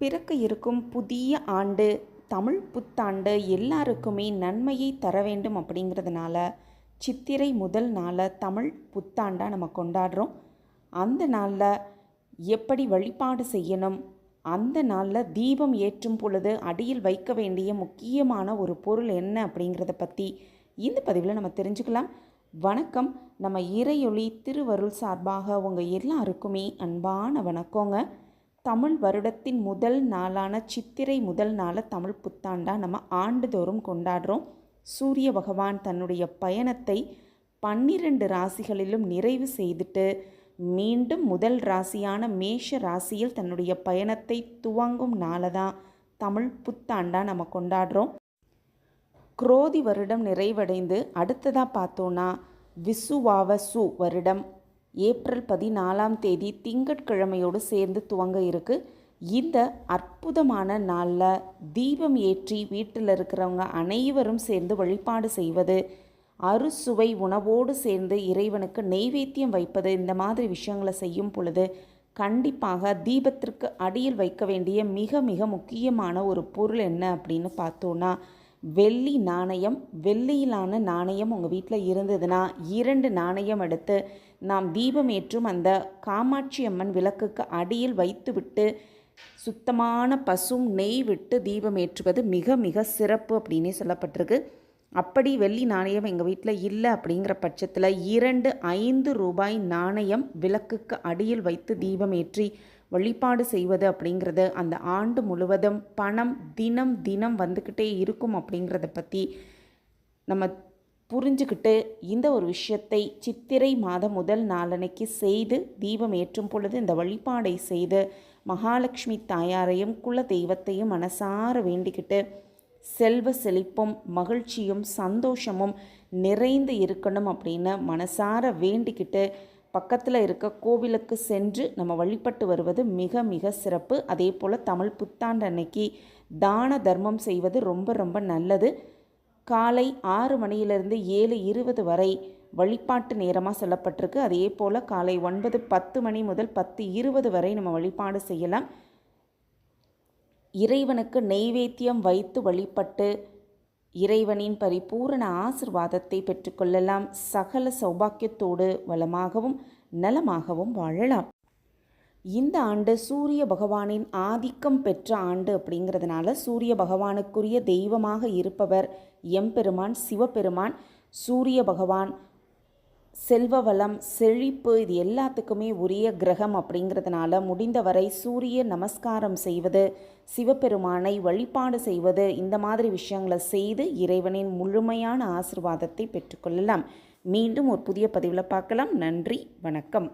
பிறக்க இருக்கும் புதிய ஆண்டு தமிழ் புத்தாண்டு எல்லாருக்குமே நன்மையை தர வேண்டும் அப்படிங்கிறதுனால சித்திரை முதல் நாளை தமிழ் புத்தாண்டாக நம்ம கொண்டாடுறோம். அந்த நாளில் எப்படி வழிபாடு செய்யணும்? அந்த நாளில் தீபம் ஏற்றும் பொழுது அடியில் வைக்க வேண்டிய முக்கியமான ஒரு பொருள் என்ன அப்படிங்கிறத பற்றி இந்த பதிவில் நம்ம தெரிஞ்சுக்கலாம். வணக்கம். நம்ம இறையொளி திருவருள் சார்பாக உங்கள் எல்லாருக்குமே அன்பான வணக்கங்க. தமிழ் வருடத்தின் முதல் நாளான சித்திரை முதல் நாளை தமிழ் புத்தாண்டாக நம்ம ஆண்டுதோறும் கொண்டாடுறோம். சூரிய பகவான் தன்னுடைய பயணத்தை பன்னிரண்டு ராசிகளிலும் நிறைவு செய்துட்டு மீண்டும் முதல் ராசியான மேஷ ராசியில் தன்னுடைய பயணத்தை துவங்கும் நாளை தான் தமிழ் புத்தாண்டாக நம்ம கொண்டாடுறோம். குரோதி வருடம் நிறைவடைந்து அடுத்ததாக பார்த்தோன்னா விசுவாவசு வருடம். ஏப்ரல் பதினாலாம் தேதி திங்கட்கிழமையோடு சேர்ந்து துவங்க இருக்கு. இந்த அற்புதமான நாளில் தீபம் ஏற்றி வீட்டில் இருக்கிறவங்க அனைவரும் சேர்ந்து வழிபாடு செய்வது அறுசுவை உணவோடு சேர்ந்து இறைவனுக்கு நெய்வேத்தியம் வைப்பது இந்த மாதிரி விஷயங்களை செய்யும் பொழுது கண்டிப்பாக தீபத்திற்கு அடியில் வைக்க வேண்டிய மிக மிக முக்கியமான ஒரு பொருள் என்ன அப்படின்னு பார்த்தோன்னா வெள்ளி நாணயம் வெள்ளியிலான நாணயம் உங்கள் வீட்டில் இருந்ததுன்னா இரண்டு நாணயம் எடுத்து நாம் தீபம் ஏற்றும் அந்த காமாட்சி அம்மன் விளக்குக்கு அடியில் வைத்துவிட்டு சுத்தமான பசும் நெய் விட்டு தீபம் ஏற்றுவது மிக மிக சிறப்பு அப்படின்னே சொல்லப்பட்டிருக்கு. அப்படி வெள்ளி நாணயம் எங்கள் வீட்டில் இல்லை அப்படிங்கிற பட்சத்தில் இரண்டு ஐந்து ரூபாய் நாணயம் விளக்குக்கு அடியில் வைத்து தீபம் ஏற்றி வழிபாடு செய்வது அப்படிங்கிறது அந்த ஆண்டு முழுவதும் பணம் தினம் தினம் வந்துக்கிட்டே இருக்கும் அப்படிங்கிறத பற்றி நம்ம புரிஞ்சுக்கிட்டு இந்த ஒரு விஷயத்தை சித்திரை மாதம் முதல் நாளனைக்கு செய்து தீபம் ஏற்றும் பொழுது இந்த வழிபாடை செய்து மகாலட்சுமி தாயாரையும் குல தெய்வத்தையும் மனசார வேண்டிக்கிட்டு செல்வ செழிப்பும் மகிழ்ச்சியும் சந்தோஷமும் நிறைந்து இருக்கணும் அப்படின்னு மனசார வேண்டிக்கிட்டு பக்கத்தில் இருக்க கோவிலுக்கு சென்று நம்ம வழிபட்டு வருவது மிக மிக சிறப்பு. அதே போல் தமிழ் புத்தாண்டு அன்னைக்கு தான தர்மம் செய்வது ரொம்ப ரொம்ப நல்லது. காலை ஆறு மணியிலிருந்து ஏழு இருபது வரை வழிபாட்டு நேரமாக சொல்லப்பட்டிருக்கு. அதே போல் காலை ஒன்பது பத்து மணி முதல் பத்து இருபது வரை நம்ம வழிபாடு செய்யலாம். இறைவனுக்கு நெய்வேத்தியம் வைத்து வழிபட்டு இறைவனின் பரிபூரண ஆசிர்வாதத்தை பெற்றுக்கொள்ளலாம். சகல சௌபாக்கியத்தோடு வளமாகவும் நலமாகவும் வாழலாம். இந்த ஆண்டு சூரிய பகவானின் ஆதிக்கம் பெற்ற ஆண்டு அப்படிங்கிறதுனால சூரிய பகவானுக்குரிய தெய்வமாக இருப்பவர் எம்பெருமான் சிவபெருமான். சூரிய பகவான் செல்வ வளம் செழிப்பு இது எல்லாத்துக்குமே உரிய கிரகம் அப்படிங்கிறதுனால முடிந்தவரை சூரிய நமஸ்காரம் செய்வது சிவபெருமானை வழிபாடு செய்வது இந்த மாதிரி விஷயங்களை செய்து இறைவனின் முழுமையான ஆசிர்வாதத்தை பெற்றுக்கொள்ளலாம். மீண்டும் ஒரு புதிய பதிவில் பார்க்கலாம். நன்றி வணக்கம்.